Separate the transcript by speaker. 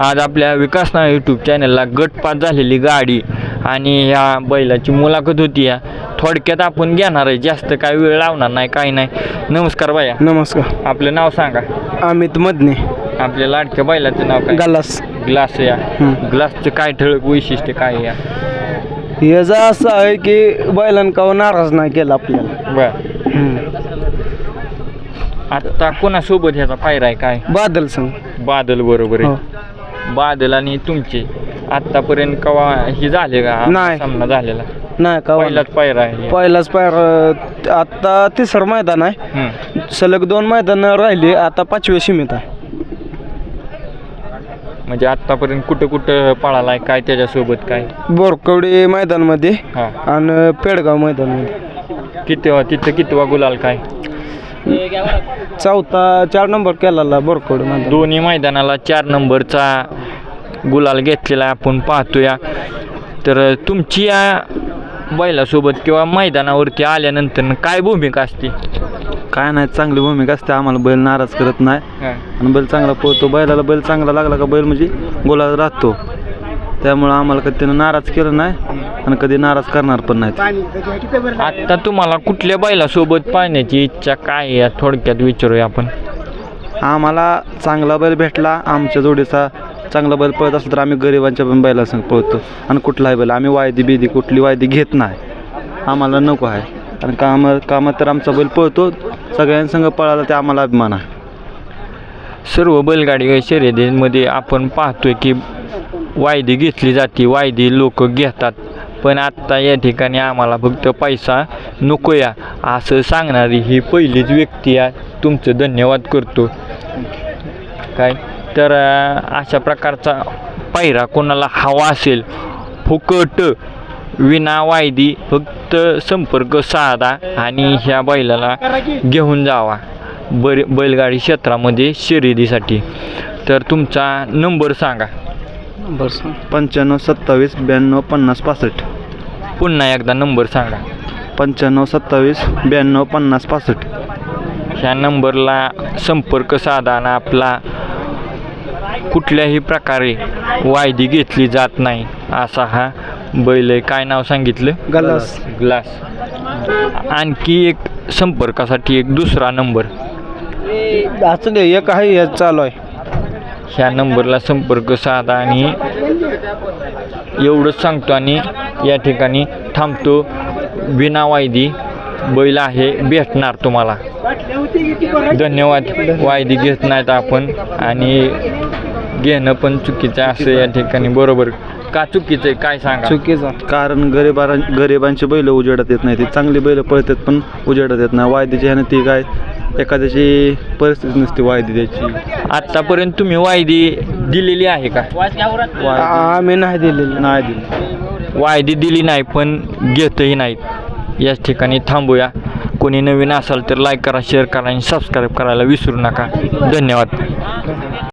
Speaker 1: आज आपल्या विकास नाव यूट्यूब चॅनलला गटपात झालेली गाडी आणि ह्या बैलाची मुलाखत होती. या थोडक्यात आपण घेणार आहे. जास्त काय वेळ लावणार नाही काही नाही. नमस्कार बाया
Speaker 2: नमस्कार.
Speaker 1: आपलं नाव सांगा.
Speaker 2: अमित मदने.
Speaker 1: आपल्या लाडक्या बैलाचं नाव काय?
Speaker 2: गलास.
Speaker 1: ग्लास या.
Speaker 2: हं.
Speaker 1: ग्लासचं काय ठळक वैशिष्ट्य काय आहे या
Speaker 2: याचं असं आहे की बैलांका नाराज नाही केला आपल्याला.
Speaker 1: बर. आता कोणासोबत ह्याचा पायरा आहे काय?
Speaker 2: बादल संग
Speaker 1: बादल बरोबर
Speaker 2: हो.
Speaker 1: आहे बादल आणि तुमचे आतापर्यंत कवा हे झाले का?
Speaker 2: नाही.
Speaker 1: सामना झालेला.
Speaker 2: नाही का
Speaker 1: पहिलाच पायरा आहे
Speaker 2: पहिलाच पायर आता तिसरं मैदान आहे. सलग दोन मैदान राहिली आता पाचवी सीमित आहे.
Speaker 1: म्हणजे आतापर्यंत कुठं कुठं पळालाय काय त्याच्यासोबत काय?
Speaker 2: बोरकवडी मैदानमध्ये
Speaker 1: हा.
Speaker 2: आणि पेडगाव मैदानमध्ये.
Speaker 1: किती तिथं कितवा गुलाल काय?
Speaker 2: चौथा चार नंबर केलेला बोरकवडी मैदान.
Speaker 1: दोन्ही मैदानाला चार नंबरचा गुलाल घेतलेला आपण पाहतोया. तर तुमची या बैलासोबत किंवा मैदानावरती आल्यानंतर काय भूमिका असते?
Speaker 3: काय नाही चांगली भूमिका असते. आम्हाला बैल नाराज करत नाही. आणि बैल चांगला पोहतो बैलाला बैल चांगला लागला का बैल म्हणजे गोला राहतो. त्यामुळं आम्हाला कधी त्यानं नाराज केलं नाही आणि कधी नाराज करणार पण नाही
Speaker 1: आता तुम्हाला कुठल्या बैलासोबत पाहण्याची इच्छा काय आहे? या थोडक्यात विचारूया आपण.
Speaker 3: आम्हाला चांगला बैल भेटला. आमच्या जोडीचा चांगला बैल पळत असला तर आम्ही गरिबांच्या पण बैलासंग पळतो. आणि कुठलाही बैल आम्ही वायदी बिदी कुठली वायदी घेत नाही. आम्हाला नको आहे. आणि काम कामात तर आमचा बैल पळतो. सगळ्यांसंग पळाला ते आम्हाला अभिमान आहे.
Speaker 1: सर्व बैलगाडी शर्यतीमध्ये आपण पाहतोय की वायदी घेतली जाते वायदी लोक घेतात. पण आत्ता या ठिकाणी आम्हाला फक्त पैसा नको या असं सांगणारी ही पहिलीच व्यक्ती आहे. तुमचं धन्यवाद करतो. काय? तर अशा प्रकारचा पायरा कोणाला हवा असेल फुकट विना वायदी फक्त संपर्क साधा आणि ह्या बैलाला घेऊन जावा. बर बैलगाडी क्षेत्रामध्ये शर्यतीसाठी. तर तुमचा नंबर सांगा.
Speaker 2: बस
Speaker 3: पंच्याण्णव सत्तावीस ब्याण्णव पन्नास पासष्ट.
Speaker 1: पुन्हा एकदा नंबर सांगा.
Speaker 3: पंच्याण्णव सत्तावीस ब्याण्णव पन्नास पासष्ट.
Speaker 1: ह्या नंबरला संपर्क साधा आपला कुठल्याही प्रकारे वायदी घेतली जात नाही. असा हा बैल आहे. काय नाव सांगितलं?
Speaker 2: गलास.
Speaker 1: ग्लास. आणखी एक संपर्कासाठी एक दुसरा नंबर.
Speaker 2: असं एक आहे हे चालू आहे.
Speaker 1: ह्या नंबरला संपर्क साधा आणि एवढंच सांगतो आणि या ठिकाणी थांबतो. विना वायदी बैल आहे भेटणार तुम्हाला. धन्यवाद. वायदी घेत नाहीत आपण आणि घेणं पण चुकीचं आहे असं या ठिकाणी बरोबर. का चुकीचं आहे काय सांगा?
Speaker 2: चुकीचा
Speaker 3: कारण गरिबा गरिबांची बैल उजेडात येत नाही ती चांगली बैल पळतात पण उजेडात येत नाही. वायदीची ह्यानं ती काय एखाद्याची परिस्थिती नसते वायदी द्यायची.
Speaker 1: आत्तापर्यंत तुम्ही वायदी दिलेली आहे का?
Speaker 2: आम्ही नाही दिलेलं.
Speaker 3: नाही दिली.
Speaker 1: वायदी दिली नाही पण घेतही नाहीत. याच ठिकाणी थांबूया. कोणी नवीन असाल तर लाईक करा शेअर करा आणि सबस्क्राईब करायला विसरू नका. धन्यवाद.